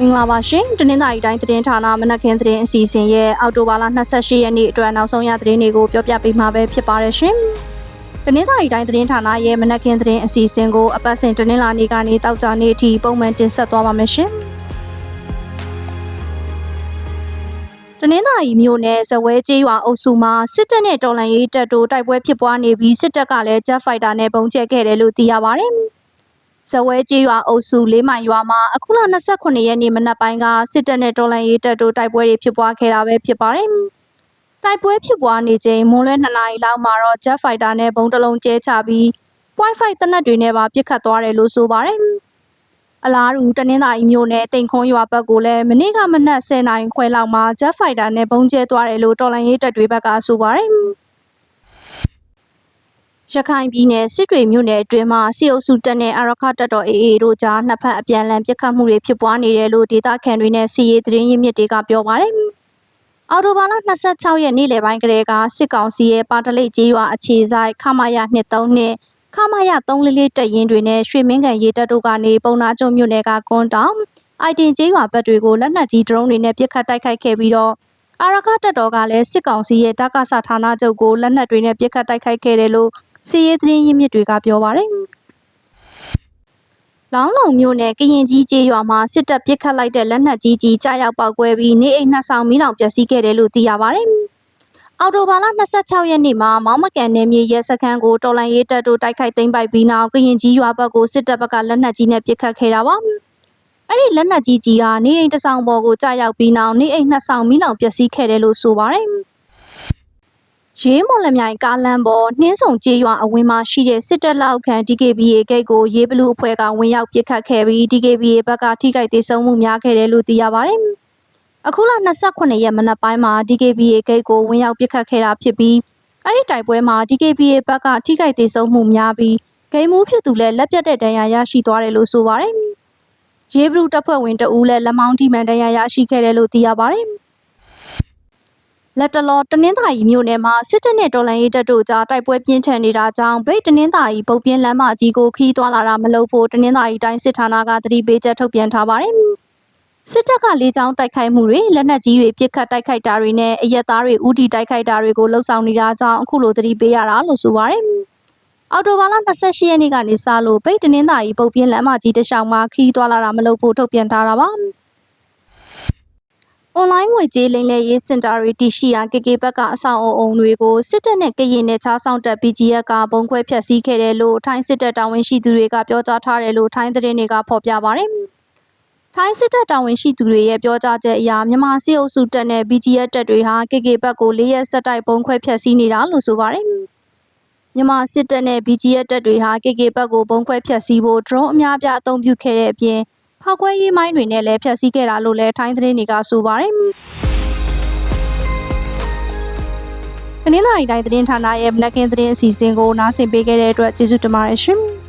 မင်္ဂလာပါရှင်တနင်္သာရီတိုင်းသတင်းဌာနမနက်ခင်းသတင်းအစီအစဉ်ရဲ့အောက်တိုဘာလ28ရက်နေ့အတွက်နောက်ဆုံးရသတင်းတွေကိုပြောပြပေးမှာပဲဖြစ်ပါတယ်ရှင်တနင်္သာရီတိုင်းသတင်းဌာနရဲ့မနက်ခင်းသတင်းအစီအစဉ်ကိုအပတ်စဉ်တနင်္လာနေ့ကနေတောက်ကြနေ့အထိပုံမှန်တင်ဆက်သွားပါမယ်ရှင်တနင်္သာရီမြို့နယ်ဇဝဲကျေးရွာအုပ်စုမှာစစ်တပ်နဲ့တော်လှန်ရေးတပ်တို့တိုက်ပွဲဖြစ်ပွားနေပြီးစစ်တပ်ကလည်း Jet Fighter နဲ့ပုံကျဲခဲ့တယ်လို့သိရပါတယ်။ ဇဝဲကျေးရွာအုပ်စုလေးမိုင်ရွာမှာအခုလ29ရက်နေ့မနက်ပိုင်းကစစ်တပ်နဲ့တော်လှန်ရေးတပ်တို့တိုက်ပွဲတွေဖြစ်ပွားခဲ့တာပဲဖြစ်ပါတယ်။တိုက်ပွဲဖြစ်ပွားနေချိန်မွန်းလွဲ2နာရီလောက်မှာတော့ Jet Fighter နဲ့ပုံတစ်လုံးကျဲချပြီး Wi-Fi တနက်တွေနဲ့ပါပစ်ခတ်သွားတယ်လို့ဆိုပါတယ်။အလားတူတနင်္သာရီမြို့နယ်တိန်ခွန်းရွာဘက်ကိုလည်းမနေ့ကမနက်10:00နာရီခွဲလောက်မှာ Jet Fighter နဲ့ပုံကျဲသွားတယ်လို့တော်လှန်ရေးတပ်တွေဘက်ကဆိုပါတယ်။ ရခိုင်ပြည်နယ်စစ်တွေမြို့နယ်အတွင်းမှာစီအုပ်စုတပ်နဲ့အရခတပ်တော် AA တို့ကြားနှစ်ဖက်အပြန်အလှန်ပစ်ခတ်မှုတွေဖြစ်ပွားနေတယ်လို့ဒေသခံတွေနဲ့စီရေးသတင်းရင်းမြစ်တွေကပြောပါတယ်။အော်တိုဘာလ26ရက်နေ့လယ်ပိုင်းကလေးကစစ်ကောင်စီရဲ့ပါတလိတ်ကြီးရွာအခြေဆိုင်ခမာယ23နှစ်ခမာယ344တပ်ရင်းတွေနဲ့ရွှေမင်းကန်ရေတပ်တို့ကနေပုံနာကျုံမြို့နယ်ကကွန်းတောင်အိုက်တင်ကြီးရွာဘက်တွေကိုလက်နက်ကြီးဒရုန်းတွေနဲ့ပစ်ခတ်တိုက်ခိုက်ခဲ့ပြီးတော့အာရခတပ်တော်ကလည်းစစ်ကောင်စီရဲ့တပ်ကဆဌာနချုပ်ကိုလက်နက်တွေနဲ့ပစ်ခတ်တိုက်ခိုက်ခဲ့တယ်လို့ စီရေးသတင်းရင်းမြစ်တွေကပြောပါတယ်။လောင်းလုံမြို့နယ်ကရင်ကြီးကျေးရွာမှာစစ်တပ်ပစ်ခတ်လိုက်တဲ့လက်နက်ကြီးကြီးကြားရောက်ပောက်ကွဲပြီးနေအိမ်နှစ်ဆောင်မီးလောင်ပျက်စီးခဲ့တယ်လို့သိရပါတယ်။အော်တိုဘာလ26ရက်နေ့မှာမောင်းမကန်နယ်မြေရဲစခန်းကိုတော်လိုင်းရေးတပ်တို့တိုက်ခိုက်သိမ်းပိုက်ပြီးနောက်ကရင်ကြီးရွာဘက်ကိုစစ်တပ်ဘက်ကလက်နက်ကြီးနဲ့ပစ်ခတ်ခဲ့တာပါ။အဲ့ဒီလက်နက်ကြီးကြီးကနေအိမ်တစ်ဆောင်ပေါ်ကိုကြားရောက်ပြီးနောက်နေအိမ်နှစ်ဆောင်မီးလောင်ပျက်စီးခဲ့တယ်လို့ဆိုပါတယ်။ ရေးမော်လမြိုင်ကားလမ်းပေါ်နှင်းဆောင်ကျေးရွာအဝင်းမှာရှိတဲ့စစ်တပ်လက်အောက်ခံ DKBA ဂိတ်ကိုရေးဘလူးအဖွဲ့ကဝင်ရောက်ပစ်ခတ်ခဲ့ပြီး DKBA ဘက်ကထိခိုက်ဒေဆုံးမှုများခဲ့တယ်လို့သိရပါတယ်။အခုလ28ရက်မနက်ပိုင်းမှာ DKBA ဂိတ်ကိုဝင်ရောက်ပစ်ခတ်ခဲ့တာဖြစ်ပြီးအဲ့ဒီတိုက်ပွဲမှာ DKBA ဘက်ကထိခိုက်ဒေဆုံးမှုများပြီးဂိမ်းမှုဖြစ်သူလည်းလက်ပြတ်တဲ့ဒဏ်ရာရရှိသွားတယ်လို့ဆိုပါတယ်။ရေးဘလူးတပ်ဖွဲ့ဝင်တဦးလည်းလက်မောင်းထိမှန်ဒဏ်ရာရရှိခဲ့တယ်လို့သိရပါတယ်။ လက်တလောတနင်္သာရီမြို့နယ်မှာစစ်တပ်နဲ့တော်လှန်ရေးတပ်တို့ကြားတိုက်ပွဲပြင်းထန်နေတာကြောင့်ဗိတ်တနင်္သာရီပုတ်ပြင်းလမ်းမကြီးကိုခီးသွားလာတာမလုပ်ဖို့တနင်္သာရီတိုင်းစစ်ဌာနကသတိပေးချက်ထုတ်ပြန်ထားပါတယ်။စစ်တပ်ကလေကြောင်းတိုက်ခိုက်မှုတွေလက်နက်ကြီးတွေပစ်ခတ်တိုက်ခိုက်တာတွေနဲ့အရက်သားတွေဥတီတိုက်ခိုက်တာတွေကိုလှုံ့ဆော်နေတာကြောင့်အခုလိုသတိပေးရတာလို့ဆိုပါတယ်။အော်တိုဘာလ28ရက်နေ့ကနေစလို့ဗိတ်တနင်္သာရီပုတ်ပြင်းလမ်းမကြီးတစ်လျှောက်မှာခီးသွားလာတာမလုပ်ဖို့ထုတ်ပြန်ထားတာပါ။ အွန်လိုင်းငွေကြေးလိမ်လည်ရေးစင်တာတွေတရှိရာ KK ဘက်ကအဆောက်အအုံတွေကိုစစ်တပ်နဲ့ကရင်နဲ့ချားဆောင်တပ် BGF ကဘုံခွဲဖျက်ဆီးခဲ့တယ်လို့ထိုင်းစစ်တပ်တာဝန်ရှိသူတွေကပြောကြားထားတယ်လို့ထိုင်းသတင်းတွေကဖော်ပြပါတယ်။ထိုင်းစစ်တပ်တာဝန်ရှိသူတွေရဲ့ပြောကြားချက်အရမြန်မာစစ်အုပ်စုတပ်နဲ့ BGF တပ်တွေဟာ KK ဘက်ကိုလေးရက်ဆက်တိုက်ဘုံခွဲဖျက်ဆီးနေတာလို့ဆိုပါတယ်။မြန်မာစစ်တပ်နဲ့ BGF တပ်တွေဟာ KK ဘက်ကိုဘုံခွဲဖျက်ဆီးဖို့ drone အများပြအသုံးပြုခဲ့တဲ့အပြင် ဖောက်ခွဲရေးမိုင်းတွေနဲ့လည်းဖျက်ဆီးခဲ့တာလို့လည်းထိုင်းသတင်းတွေကဆိုပါတယ်။တနင်္လာရီတိုင်းသတင်းဌာနရဲ့မနက်ခင်းသတင်းအစီအစဉ်ကိုနားဆင်ပေးခဲ့တဲ့အတွက်ကျေးဇူးတင်ပါတယ်ရှင်။